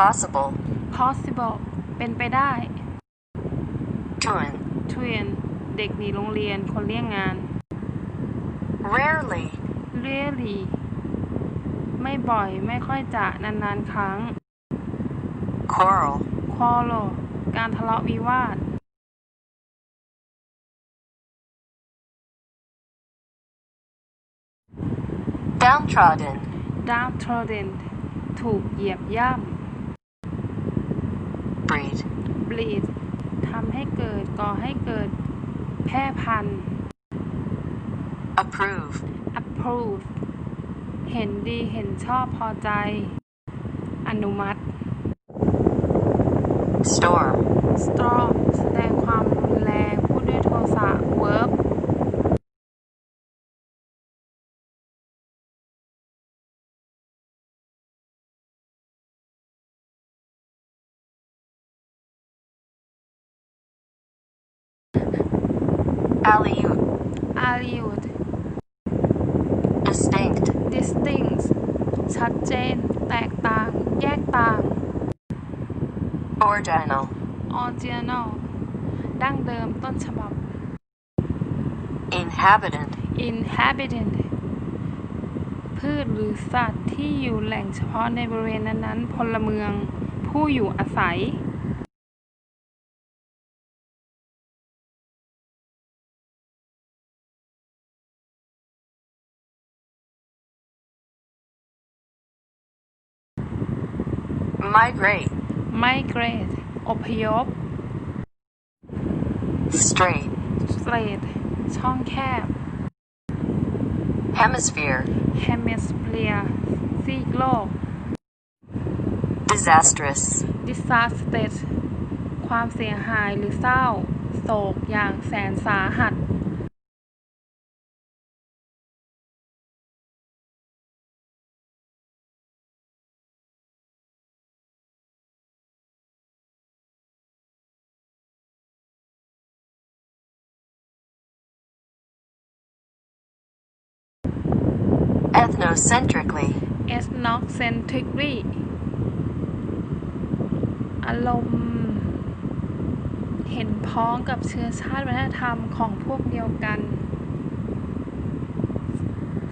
possible, possible เป็นไปได้ truant, twin เด็กหนีโรงเรียนคนเลี่ยงงาน rarely, really ไม่บ่อยไม่ค่อยจะนานๆครั้ง quarrel, quarrel การทะเลาะวิวาท downtrodden, downtrodden ถูกเหยียบย่ breed, ำ bleed ทำให้เกิด ก่อให้เกิด แพร่พันธุ์ approve, approve เห็นดีเห็นชอบพอใจ อนุมัติ storm, storm แสดงความรุนแรงพูดด้วยโทสะ alley-oop, aliud distinct, distinct ชัดเจน แตกต่าง แยกต่าง original, original ดั้งเดิมต้นฉบับ inhabitant, inhabitant พืชหรือสัตว์ที่อยู่แหล่งเฉพาะในบริเวณนั้นๆ พลเมือง ผู้อยู่อาศัย migrate, migrate อพยพ strait, strait ช่องแคบ hemisphere, hemisphere ซีกโลก disastrous, disaster ความเสียหายหรือเศร้า โศกอย่างแสนสาหัส ethnocentrically, ethnocentrically อารมณ์เห็นพ้องกับเชื้อชาติวัฒนธรรมของพวกเดียวกัน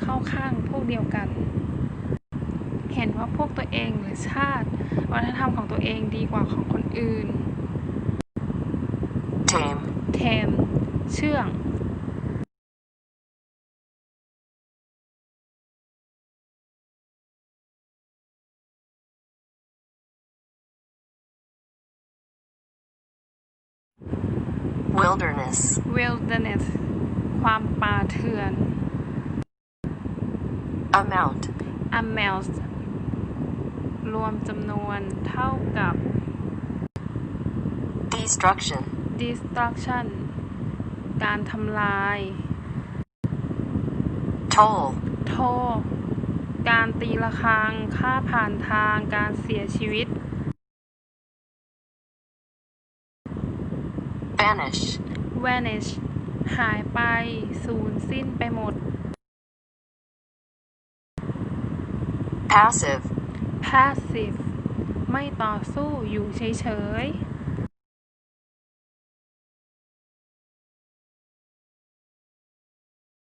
เข้าข้างพวกเดียวกัน เห็นว่าพวกตัวเองหรือชาติ วัฒนธรรมของตัวเองดีกว่าของคนอื่น tame, เทมเชื่อง wilderness, wilderness ความป่าเถื่อน amount, amount รวมจำนวนเท่ากับ destruction, destruction การทำลาย toll, โทษการตีระฆัง ค่าผ่านทาง การเสียชีวิต vanish, vanish หายไป สูญสิ้นไปหมด passive, passive ไม่ต่อสู้อยู่เฉยๆ